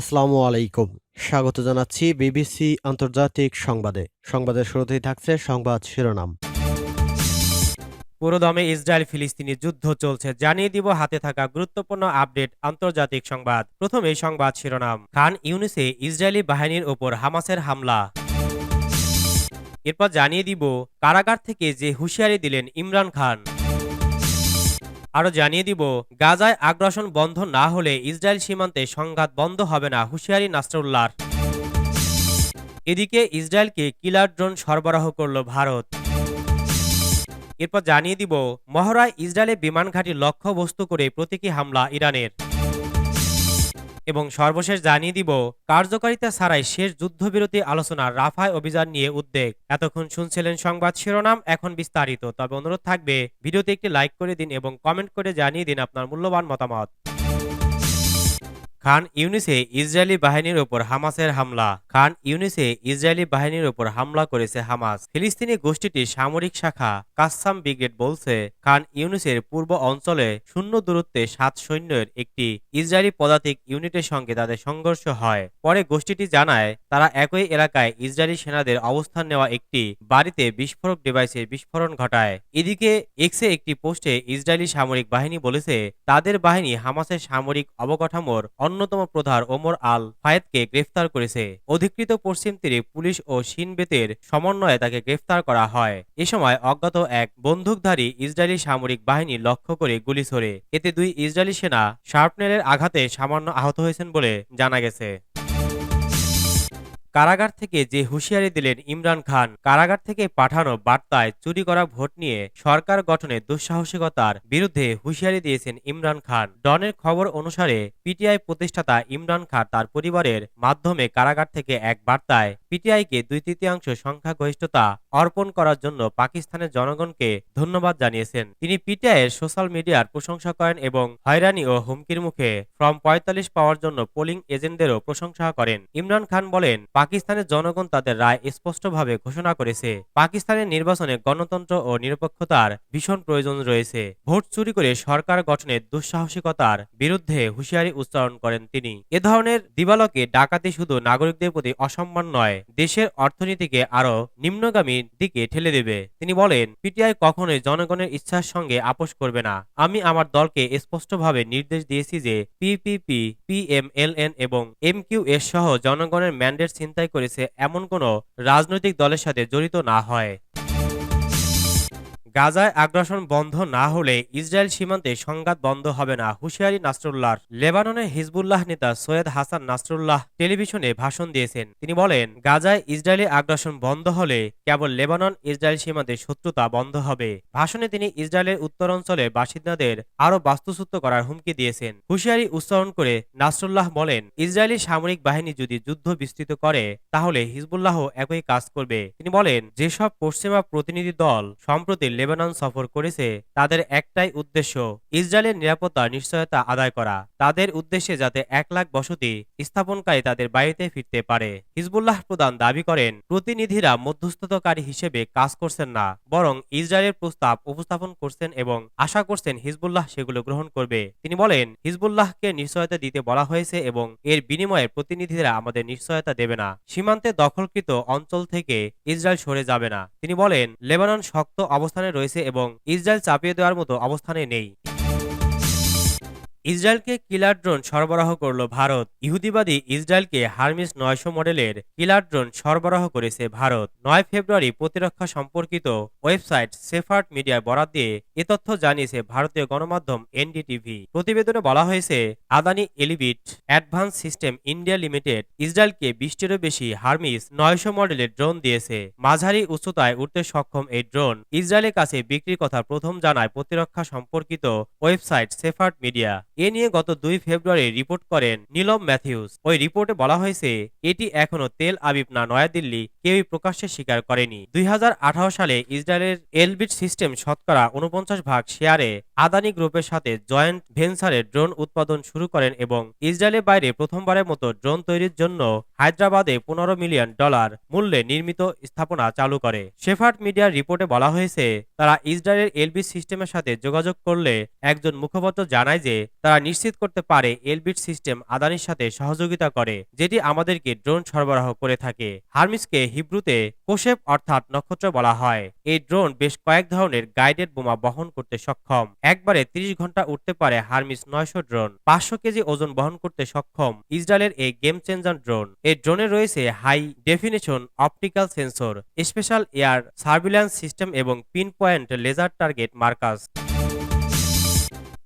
আসসালামু আলাইকুম। স্বাগত জানাচ্ছি বিবিসি আন্তর্জাতিক সংবাদে। সংবাদের শুরুতেই থাকছে সংবাদ শিরোনাম। পুরোদমে ইসরায়েল ফিলিস্তিনি যুদ্ধ চলছে, জানিয়ে দিব হাতে থাকা গুরুত্বপূর্ণ আপডেট আন্তর্জাতিক সংবাদ। প্রথমে সংবাদ শিরোনাম। খান ইউনিসে ইসরায়েলি বাহিনীর ওপর হামাসের হামলা। এরপর জানিয়ে দিব কারাগার থেকে যে হুঁশিয়ারি দিলেন ইমরান খান। আরও জানিয়ে দিব, গাজায় আগ্রাসন বন্ধ না হলে ইসরায়েল সীমান্তে সংঘাত বন্ধ হবে না, হুঁশিয়ারি নাসরুল্লাহর। এদিকে ইসরায়েলকে কিলার ড্রোন সরবরাহ করল ভারত। এরপর জানিয়ে দিব, মহড়ায় ইসরায়েলে বিমান ঘাঁটি লক্ষ্যবস্তু করে প্রতীকী হামলা ইরানের। এবং সর্বশেষ জানিয়ে দিব, কার্যকারিতা ছাড়াই শেষ যুদ্ধবিরতি আলোচনা, রাফায় অভিযান নিয়ে উদ্বেগ। এতক্ষণ শুনছিলেন সংবাদ শিরোনাম, এখন বিস্তারিত। তবে অনুরোধ থাকবে, ভিডিওতে একটি লাইক করে দিন এবং কমেন্ট করে জানিয়ে দিন আপনার মূল্যবান মতামত। খান ইউনিসে ইসরায়েলি বাহিনীর ওপর হামাসের হামলা। খান ইউনিসে ইসরায়েলি বাহিনীর ওপর হামলা করেছে হামাস। ফিলিস্তিনি গোষ্ঠীটির সামরিক শাখা কাসাম ব্রিগেড বলছে, খান ইউনিসের পূর্ব অঞ্চলে শূন্য দূরত্বে সাত সৈন্যের একটি ইসরায়েলি পদাতিক ইউনিটের সঙ্গে তাদের সংঘর্ষ হয়। পরে গোষ্ঠীটি জানায়, তারা একই এলাকায় ইসরায়েলি সেনাদের অবস্থান নেওয়া একটি বাড়িতে বিস্ফোরক ডিভাইসের বিস্ফোরণ ঘটায়। এদিকে এক্সে একটি পোস্টে ইসরায়েলি সামরিক বাহিনী বলেছে, তাদের বাহিনী হামাসের সামরিক অবকাঠামোর অন্যতম প্রধান ওমর আল ফায়েদকে গ্রেফতার করেছে। অধিকৃত পশ্চিম তীরে পুলিশ ও সিনবেতের সমন্বয়ে তাকে গ্রেফতার করা হয়। এ সময় অজ্ঞাত এক বন্দুকধারী ইসরায়েলি সামরিক বাহিনী লক্ষ্য করে গুলি ছোড়ে। এতে দুই ইসরায়েলি সেনা শার্পনেলের আঘাতে সামান্য আহত হয়েছেন বলে জানা গেছে। কারাগার থেকে যে হুঁশিয়ারি দিলেন ইমরান খান, কারাগার থেকে পাঠানো বার্তায় চুরি করা ভোট নিয়ে সরকার গঠনের দুঃসাহসিকতার বিরুদ্ধে হুঁশিয়ারি দিয়েছেন ইমরান খান। ডনের খবর অনুসারে পিটিআই প্রতিষ্ঠাতা ইমরান খান তার পরিবারের মাধ্যমে কারাগার থেকে এক বার্তায় পিটিআইকে দুই তৃতীয়াংশ সংখ্যাগরিষ্ঠতা অর্পণ করার জন্য পাকিস্তানের জনগণকে ধন্যবাদ জানিয়েছেন। তিনি পিটিআইয়ের সোশ্যাল মিডিয়ার প্রশংসা করেন এবং হয়রানি ও হুমকির মুখে ফর্ম পঁয়তাল্লিশ পাওয়ার জন্য পোলিং এজেন্টদেরও প্রশংসা করেন। ইমরান খান বলেন পাকিস্তানের জনগণ তাদের রায় স্পষ্টভাবে ঘোষণা করেছে। পাকিস্তানের নির্বাচনে গণতন্ত্র ও নিরপেক্ষতার ভীষণ প্রয়োজন রয়েছে। ভোট চুরি করে সরকার গঠনের দুঃসাহসিকতার বিরুদ্ধে হুঁশিয়ারি উচ্চারণ করেন তিনি। এ ধরনের দিবালকে ডাকাতি শুধু নাগরিকদের প্রতি অসম্মান নয়, দেশের অর্থনীতিকে আরও নিম্নগামী দিকে ঠেলে দেবে। তিনি বলেন, পিটিআই কখনোই জনগণের ইচ্ছার সঙ্গে আপোষ করবে না। আমি আমার দলকে স্পষ্টভাবে নির্দেশ দিয়েছি যে পিপিপি পিএমএলএন এবং এমকিউএস সহ জনগণের ম্যান্ডেট ছিনতাই করেছে এমন কোনো রাজনৈতিক দলের সাথে জড়িত না হয়। গাজায় আগ্রাসন বন্ধ না হলে ইসরায়েল সীমান্তে সংঘাত বন্ধ হবে না, হুঁশিয়ারি নাসরুল্লাহর। লেবাননের হিজবুল্লাহ নেতা সৈয়দ হাসান নাসরুল্লাহ টেলিভিশনে ভাষণ দিয়েছেন। তিনি বলেন, গাজায় ইসরায়েলি আগ্রাসন বন্ধ হলে কেবল লেবানন ইসরায়েল সীমান্তে শত্রুতা বন্ধ হবে। ভাষণে তিনি ইসরায়েলের উত্তরাঞ্চলের বাসিন্দাদের আরও বাস্তুচ্যুত করার হুমকি দিয়েছেন। হুঁশিয়ারি উচ্চারণ করে নাসরুল্লাহ বলেন, ইসরায়েলি সামরিক বাহিনী যদি যুদ্ধ বিস্তৃত করে, তাহলে হিজবুল্লাহ একই কাজ করবে। তিনি বলেন, যেসব পশ্চিমা প্রতিনিধি দল সম্প্রতি লেবানন সফর করেছে তাদের একটাই উদ্দেশ্য, ইসরায়েলের নিরাপত্তা নিশ্চয়তা আদায় করা। তাদের উদ্দেশ্যে যাতে এক লাখ বসতি স্থাপনকারী তাদের বাড়িতে ফিরতে পারে। হিজবুল্লাহ প্রধান দাবি করেন, প্রতিনিধিরা মধ্যস্থতাকারী হিসেবে কাজ করছেন না, বরং ইসরায়েলের প্রস্তাব উপস্থাপন করছেন এবং আশা করছেন হিজবুল্লাহ সেগুলো গ্রহণ করবে। তিনি বলেন, হিজবুল্লাহকে নিশ্চয়তা দিতে বলা হয়েছে এবং এর বিনিময়ে প্রতিনিধিরা আমাদের নিশ্চয়তা দেবে না। সীমান্তে দখলকৃত অঞ্চল থেকে ইসরায়েল সরে যাবে না। তিনি বলেন, লেবানন শক্ত অবস্থানে রয়েছে এবং ইসরায়েল চাপিয়ে দেওয়ার মতো অবস্থানে নেই। ইসরায়েলকে কিলার ড্রোন সরবরাহ করল ভারত। ইহুদিবাদী ইসরায়েলকে হার্মিস নয়শো মডেলের কিলার ড্রোন সরবরাহ করেছে ভারত। নয় ফেব্রুয়ারি প্রতিরক্ষা সম্পর্কিত ওয়েবসাইট সেফার্ট মিডিয়ায় বরাদ দিয়ে এ তথ্য জানিয়েছে ভারতীয় গণমাধ্যম এনডিটিভি। প্রতিবেদনে বলা হয়েছে, Adani Elbit advance system India limited ইসরায়েলকে বিশটিরও বেশি হার্মিস নয়শো মডেলের ড্রোন দিয়েছে। মাঝারি উচ্চতায় উঠতে সক্ষম এই ড্রোন ইসরায়েলের কাছে বিক্রির কথা প্রথম জানায় প্রতিরক্ষা সম্পর্কিত ওয়েবসাইট সেফার্ট মিডিয়া। এ নিয়ে গত দুই ফেব্রুয়ারি রিপোর্ট করেন নীলম ম্যাথিউস। ওই রিপোর্টে বলা হয়েছে, এটি এখনও তেল আবিব না নয়াদিল্লি কেউই প্রকাশ্যে স্বীকার করেনি। দুই সালে ইসরায়েলের এলবিট সিস্টেম শতকরা উনপঞ্চাশ ভাগ শেয়ারে আদানি গ্রুপের সাথে জয়েন্ট ভেঞ্চারে ড্রোন উৎপাদন শুরু করেন এবং ইসরায়েলের বাইরে প্রথমবারের মতো ড্রোন তৈরির জন্য হায়দ্রাবাদে পনেরো মিলিয়ন ডলার মূল্যে নির্মিত স্থাপনা চালু করে। শেফার্ট মিডিয়ার রিপোর্টে বলা হয়েছে, তারা ইসরায়েলের এলবি সিস্টেমের সাথে যোগাযোগ করলে একজন মুখপাত্র জানায় যে তারা তারা নিশ্চিত করতে পারে এলবিট সিস্টেম আদানির সাথে সহযোগিতা করে, যেটি আমাদেরকে ড্রোন সরবরাহ করে থাকে। হার্মিসকে হিব্রুতে কোশেপ অর্থাৎ নক্ষত্র বলা হয়। এই ড্রোন বেশ কয়েক ধরনের গাইডেড বোমা বহন করতে সক্ষম। একবারে 30 ঘণ্টা উঠতে পারে হার্মিস নয়শো ড্রোন। পাঁচশো কেজি ওজন বহন করতে সক্ষম ইসরায়েলের এই গেম চেঞ্জার ড্রোন। এই ড্রোনে রয়েছে high definition optical sensor, special air surveillance system এবং pin point laser target markers.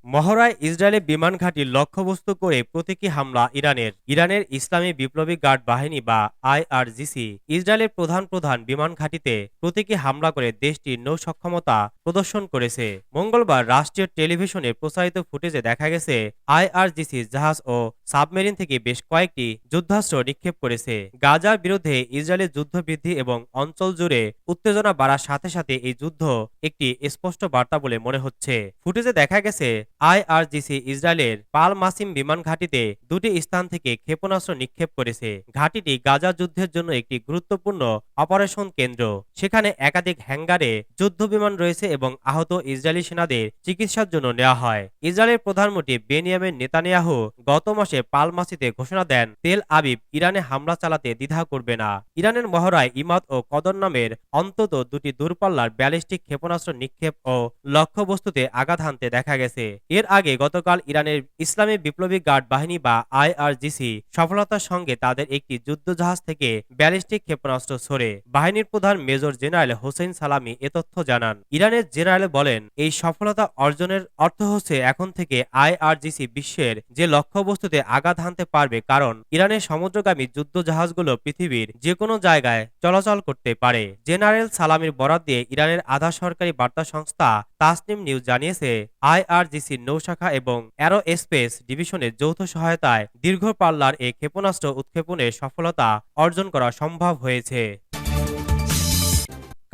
মহড়ায় ইসরায়েলে বিমান ঘাঁটি লক্ষ্যবস্তু করে প্রতীকী হামলা ইরানের। ইরানের ইসলামী বিপ্লবী গার্ড বাহিনী বা আইআরজিসি ইসরায়েলের প্রধান প্রধান বিমান ঘাঁটিতে প্রতীকী হামলা করে দেশটির নৌ সক্ষমতা প্রদর্শন করেছে। মঙ্গলবার রাষ্ট্রীয় টেলিভিশনে প্রচারিত ফুটেজে দেখা গেছে, আইআরজিসি জাহাজ ও সাবমেরিন থেকে বেশ কয়েকটি যুদ্ধাস্ত্র নিক্ষেপ করেছে। গাজার বিরুদ্ধে ইসরায়েলের যুদ্ধ বৃদ্ধি এবং অঞ্চল জুড়ে উত্তেজনা বাড়ার সাথে সাথে এই যুদ্ধ একটি স্পষ্ট বার্তা বলে মনে হচ্ছে। ফুটেজে দেখা গেছে আইআরজিসি ইসরায়েলের পাল মাসিম বিমান ঘাঁটিতে দুটি স্থান থেকে ক্ষেপণাস্ত্র নিক্ষেপ করেছে। ঘাঁটিটি গাজা যুদ্ধের জন্য একটি গুরুত্বপূর্ণ অপারেশন কেন্দ্র। সেখানে একাধিক হ্যাঙ্গারে যুদ্ধ বিমান রয়েছে এবং আহত ইসরায়েলি সেনাদের চিকিৎসার জন্য নেওয়া হয়। ইসরায়েলের প্রধানমন্ত্রী বেনিয়ামের নেতানিয়াহু গত মাসে পালমাসিতে ঘোষণা দেন, তেল আবিব ইরানে হামলা চালাতে দ্বিধা করবে না। ইরানের মহড়ায় ইমাদ ও কদর নামের অন্তত দুটি দূরপাল্লার ব্যালিস্টিক ক্ষেপণাস্ত্র নিক্ষেপ ও লক্ষ্যবস্তুতে আঘাত হানতে দেখা গেছে। এর আগে গতকাল ইরানের ইসলামী বিপ্লবী গার্ড বাহিনী বা আইআরজিসি সফলতার সঙ্গে তাদের একটি যুদ্ধজাহাজ থেকে ব্যালিস্টিক ক্ষেপণাস্ত্র ছড়ে। বাহিনীর প্রধান মেজর জেনারেল হোসেন সালামি এ তথ্য জানান। ইরানের জেনারেল বলেন, এই সফলতা অর্জনের অর্থ হচ্ছে এখন থেকে আইআরজিসি বিশ্বের যে লক্ষ্যবস্তুতে আঘাত হানতে পারবে কারণ ইরানের সমুদ্রগামী যুদ্ধজাহাজগুলো পৃথিবীর যে কোনো জায়গায় চলাচল করতে পারে। জেনারেল সালামির বরাত দিয়ে ইরানের আধা সরকারি বার্তা সংস্থা তাসনিম নিউজ জানিয়েছে আইআরজিসির নৌশাখা এবং অ্যারো স্পেস ডিভিশনের যৌথ সহায়তায় দীর্ঘ পাল্লার এ ক্ষেপণাস্ত্র উৎক্ষেপণের সফলতা অর্জন করা সম্ভব হয়েছে।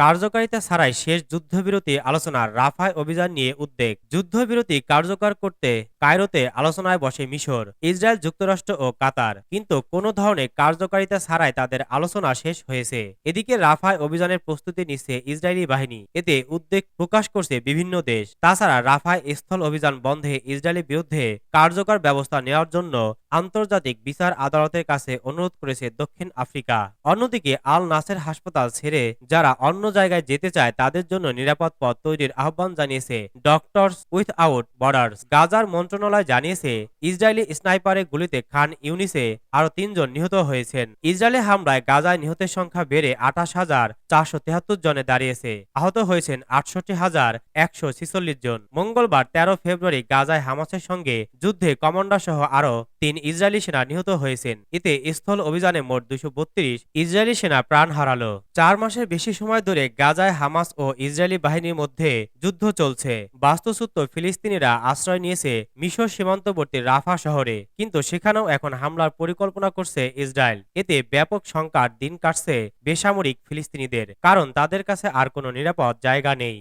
কার্যকারিতা ছাড়াই শেষ যুদ্ধবিরতি আলোচনার রাফায় অভিযান নিয়ে উদ্বেগ। যুদ্ধবিরতি কার্যকর করতে কায়রোতে আলোচনায় বসে মিশর, ইসরায়েল যুক্তরাষ্ট্র ও কাতার। কিন্তু কোনো ধরনের কার্যকারিতা ছাড়াই তাদের আলোচনা শেষ হয়েছে। এদিকে রাফায় অভিযানের প্রস্তুতি নিচ্ছে ইসরায়েলি বাহিনী। এতে উদ্বেগ প্রকাশ করছে বিভিন্ন দেশ। তাছাড়া রাফায় স্থল অভিযান বন্ধে ইসরায়েলের বিরুদ্ধে কার্যকর ব্যবস্থা নেওয়ার জন্য আন্তর্জাতিক বিচার আদালতের কাছে অনুরোধ করেছে দক্ষিণ আফ্রিকা। অন্যদিকে আল নাসের হাসপাতাল ছেড়ে যারা অন্য জায়গায় যেতে চায় তাদের জন্য নিরাপদ পথ তৈরির আহ্বান জানিয়েছে ডক্টরস উইথ আউট বর্ডার্স। গাজার মন্ত্রণালয় জানিয়েছে, ইসরায়েলি স্নাইপারের গুলিতে খান ইউনিসে আরও তিনজন নিহত হয়েছেন। ইসরায়েলি হামলায় গাজায় নিহতের সংখ্যা বেড়ে আঠাশ হাজার চারশো তেহাত্তর জনে দাঁড়িয়েছে। আহত হয়েছেন আটষট্টি হাজার একশো ছিচল্লিশ জন। মঙ্গলবার তেরো ফেব্রুয়ারি গাজায় হামাসের সঙ্গে যুদ্ধে কমান্ডার সহ আরও তিন ইসরায়েলি সেনা নিহত হয়েছেন। এতে স্থল অভিযানে মোট দুশো বত্রিশ ইসরায়েলি সেনা প্রাণ হারালো। চার মাসের বেশি সময় ধরে গাজায় হামাস ও ইসরায়েলি বাহিনীর মধ্যে যুদ্ধ চলছে। বাস্তুচ্যুত ফিলিস্তিনিরা আশ্রয় নিয়েছে মিশর সীমান্তবর্তী রাফা শহরে, কিন্তু সেখানেও এখন হামলার পরিকল্পনা করছে ইসরায়েল এতে ব্যাপক সংকট দিন কাটছে বেসামরিক ফিলিস্তিনিদের, কারণ তাদের কাছে আর কোনো নিরাপদ জায়গা নেই।